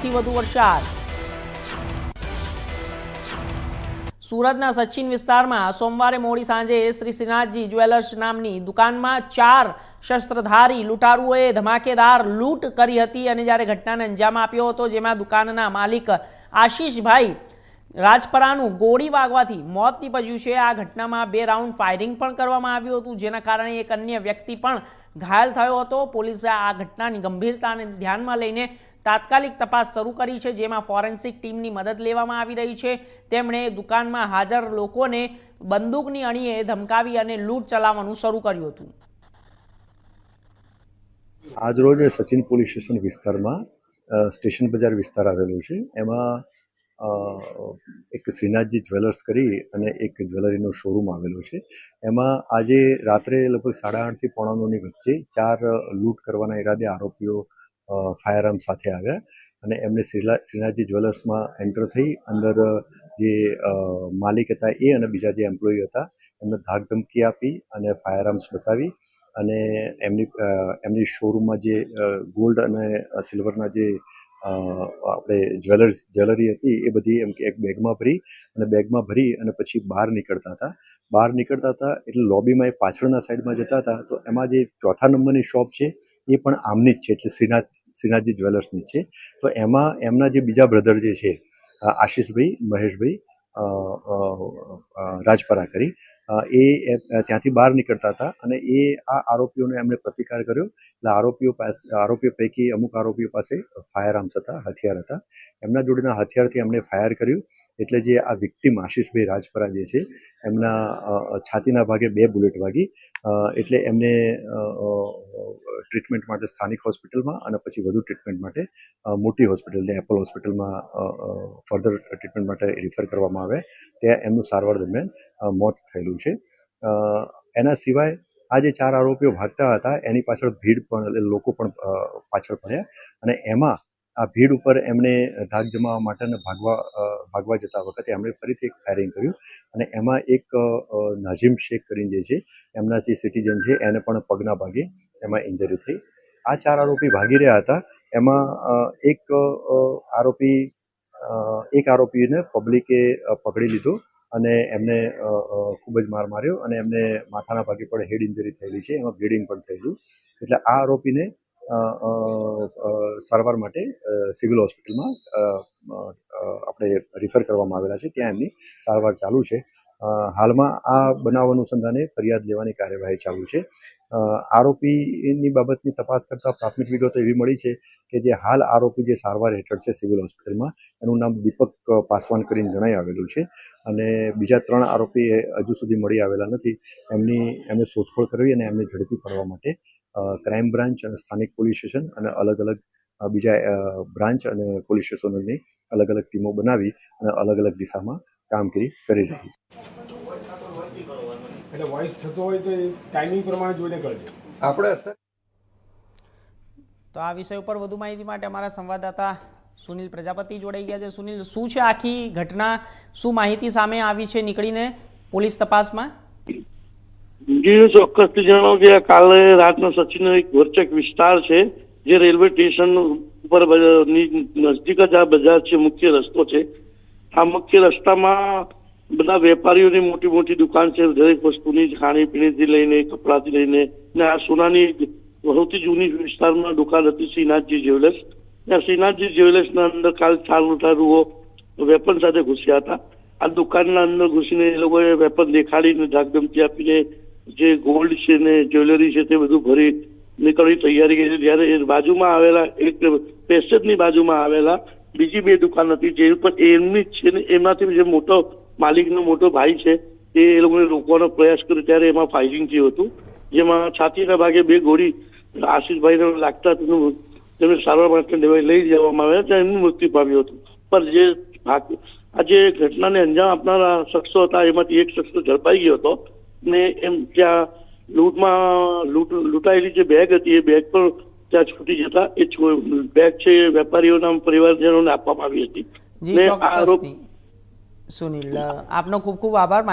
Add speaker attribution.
Speaker 1: થી વધુ વરસાદ. સુરતના સચિન વિસ્તારમાં સોમવારે મોડી સાંજે શ્રી શ્રીનાથજી જ્વેલર્સ નામની દુકાનમાં ચાર શસ્ત્રધારી લૂંટારુઓએ ધમાકેદાર લૂંટ કરી હતી અને જ્યારે ઘટનાને અંજામ આપ્યો હતો, જેમાં દુકાનના માલિક આશીષભાઈ રાજપરાનું ગોળી વાગવાથી મોત નીપજ્યું છે. આ ઘટનામાં બે રાઉન્ડ ફાયરિંગ પણ કરવામાં આવ્યું હતું, જેના કારણે એક અન્ય વ્યક્તિ પણ ઘાયલ થયો હતો. પોલીસે આ ઘટનાની ગંભીરતાને ધ્યાનમાં લઈને તાત્કાલિક તપાસ શરૂ કરી છે, જેમાં ફોરેન્સિક ટીમની મદદ લેવામાં આવી રહી છે. તેમણે દુકાનમાં હાજર લોકોને બંદૂકની અણીએ ધમકાવી અને લૂંટ ચલાવવાનું શરૂ કર્યું હતું.
Speaker 2: આજરોજ સચિન પોલીસ સ્ટેશન વિસ્તારમાં સ્ટેશન બજાર વિસ્તાર આવેલું છે. એમાં એક શ્રીનાથજી જ્વેલર્સ કરી અને એક જ્વેલરીનો શોરૂમ આવેલો છે. એમાં આજે રાત્રે લગભગ સાડા આઠથી પોણા નવની વચ્ચે ચાર લૂંટ કરવાના ઈરાદે આરોપીઓ ફાયર આર્મ સાથે આવ્યા અને એમને શ્રીલા, શ્રીનાથજી જ્વેલર્સમાં એન્ટર થઈ અંદર જે માલિક હતા એ અને બીજા જે એમ્પ્લોયી હતા એમને ધાક ધમકી આપી અને ફાયરઆર્મ્સ બતાવી અને એમની એમની શોરૂમમાં જે ગોલ્ડ અને સિલ્વરના જે આપણે જ્વેલર્સ, જ્વેલરી હતી એ બધી એમ કે એક બેગમાં ભરી અને બેગમાં ભરી અને પછી બહાર નીકળતા હતા. બહાર નીકળતા હતા એટલે લોબીમાં એ પાછળના સાઈડમાં જતા હતા. તો એમાં જે ચોથા નંબરની શોપ છે એ પણ આમની જ છે એટલે શ્રીનાથ, શ્રીનાથજી જ્વેલર્સની છે. તો એમાં, એમના જે બીજા બ્રધર જે છે આશીષભાઈ, મહેશભાઈ રાજપરા કરી એ ત્યાંથી બહાર નીકળતા હતા અને એ આ આરોપીઓને એમણે પ્રતિકાર કર્યો. એટલે આરોપીઓ પાસે, આરોપીઓ પૈકી અમુક આરોપીઓ પાસે ફાયર આર્મ્સ હતા, હથિયાર હતા. એમના જોડેના હથિયારથી એમણે ફાયર કર્યું. એટલે જે આ વિક્ટીમ આશીષભાઈ રાજપરા જે છે, એમના છાતીના ભાગે બે બુલેટ વાગી એટલે એમને ટ્રીટમેન્ટ માટે સ્થાનિક હોસ્પિટલમાં અને પછી વધુ ટ્રીટમેન્ટ માટે મોટી હોસ્પિટલ એપલ હોસ્પિટલમાં ફર્ધર ટ્રીટમેન્ટ માટે રિફર કરવામાં આવે. ત્યાં એમનું સારવાર દરમિયાન મોત થયેલું છે. એના સિવાય આ જે ચાર આરોપીઓ ભાગતા હતા, એની પાછળ ભીડ પણ લોકો પણ પાછળ પડ્યા. અને એમાં આ ભીડ ઉપર એમણે ધાક જમાવવા માટે ભાગવા ભાગવા જતા વખતે એમણે ફરીથી એક ફાયરિંગ કર્યું અને એમાં એક નાઝીમ શેખ કરીને જે છે, એમના જે સિટીઝન છે, એને પણ પગના ભાગે એમાં ઇન્જરી થઈ. આ ચાર આરોપી ભાગી રહ્યા હતા. એમાં એક આરોપી એક આરોપીને પબ્લિકે પકડી લીધો અને એમને ખૂબ જ માર માર્યો અને એમને માથાના ભાગે પણ હેડ ઇન્જરી થયેલી છે. એમાં બ્લીડિંગ પણ થયેલું. એટલે આ આરોપીને સારવાર માટે સિવિલ હોસ્પિટલમાં આપણે રિફર કરવામાં આવેલા છે. ત્યાં એમની સારવાર ચાલુ છે. હાલમાં આ બનાવ અનુસંધાને ફરિયાદ લેવાની કાર્યવાહી ચાલુ છે. આરોપીની બાબતની તપાસ કરતા પ્રાથમિક વિગતો એવી મળી છે કે જે હાલ આરોપી જે સારવાર હેઠળ છે સિવિલ હોસ્પિટલમાં, એનું નામ દીપક પાસવાન કરીને જણાઈ આવેલું છે. અને બીજા ત્રણ આરોપી હજુ સુધી મળી આવેલા નથી. એમની, એમને શોધખોળ કરવી અને એમને ઝડપી પાડવા માટે ક્રાઇમ બ્રાન્ચ અને સ્થાનિક પોલીસ સ્ટેશન અને અલગ અલગ બીજા બ્રાન્ચ અને પોલીસ સ્ટેશનોની અલગ અલગ ટીમો બનાવી અને અલગ અલગ દિશામાં કામગીરી કરી રહી છે.
Speaker 3: એટલે વોઇસ થતો હોય તો ટાઈમિંગ પ્રમાણે જોઈને કરજો.
Speaker 4: આપણે
Speaker 1: તો આ વિષય ઉપર વધુ માહિતી માટે અમારા સંવાદદાતા સુનિલ પ્રજાપતિ જોડાઈ ગયા છે. સુનિલ શું છે આખી ઘટના? શું માહિતી સામે આવી છે? નીકળીને પોલીસ તપાસમાં?
Speaker 5: જી ચોક્કસથી જણાવો કે કાલે રાતનો સચિનનો એક વર્ચક વિસ્તાર છે, જે રેલવે સ્ટેશન ઉપર નજીક જ આ બજાર છે, મુખ્ય રસ્તો છે. આ મુખ્ય રસ્તામાં બધા વેપારીઓની મોટી મોટી દુકાન છે, દરેક વસ્તુની ખાણીપીણીથી લઈને, કપડાથી લઈને, ને આ સોનાની સૌથી જૂની વિસ્તારમાં દુકાન હતી શ્રીનાથજી જ્વેલર્સ. ત્યાં શ્રીનાથજી જ્વેલર્સના અંદર કાલ ચાર લૂંટારુઓ વેપન સાથે ઘૂસ્યા હતા. આ દુકાનના અંદર ઘૂસીને એ લોકોએ વેપન દેખાડીને ધાકધમકી આપીને જે ગોલ્ડ છે ને જ્વેલરી છે તે બધું ભરી નીકળવાની તૈયારી કરી એ બાજુમાં આવેલા, એક પેસેજની બાજુમાં આવેલા બીજી બે દુકાન હતી, જે પણ એમની જ છે ને, એમાંથી જે મોટો માલિકનો મોટો ભાઈ છે તે એ લોકોને રોકવાનો પ્રયાસ કર્યો. ત્યારે એમાં ફાયરિંગ થયું હતું. જેમાં છાતીના ભાગે બે ગોળી આશીષભાઈને લાગતા તેનું તેમને સારવાર માટે લેવા- લઈ જવામાં આવ્યા ત્યાં એમનું મૃત્યુ પામ્યું હતું. પણ જે આ જે ઘટનાને અંજામ આપનારા શખ્સો હતા, એમાંથી એક શખ્સ ઝડપાઈ ગયો હતો. ને એમ ત્યાં લૂંટમાં લૂંટ લૂંટાયેલી જે બેગ હતી એ બેગ પણ ત્યાં છૂટી જતા એ બેગ છે એ વેપારીઓના પરિવારજનોને આપવામાં આવી હતી.
Speaker 1: જી ચોક્કસથી. સુનિલ આપનો ખૂબ ખૂબ આભાર.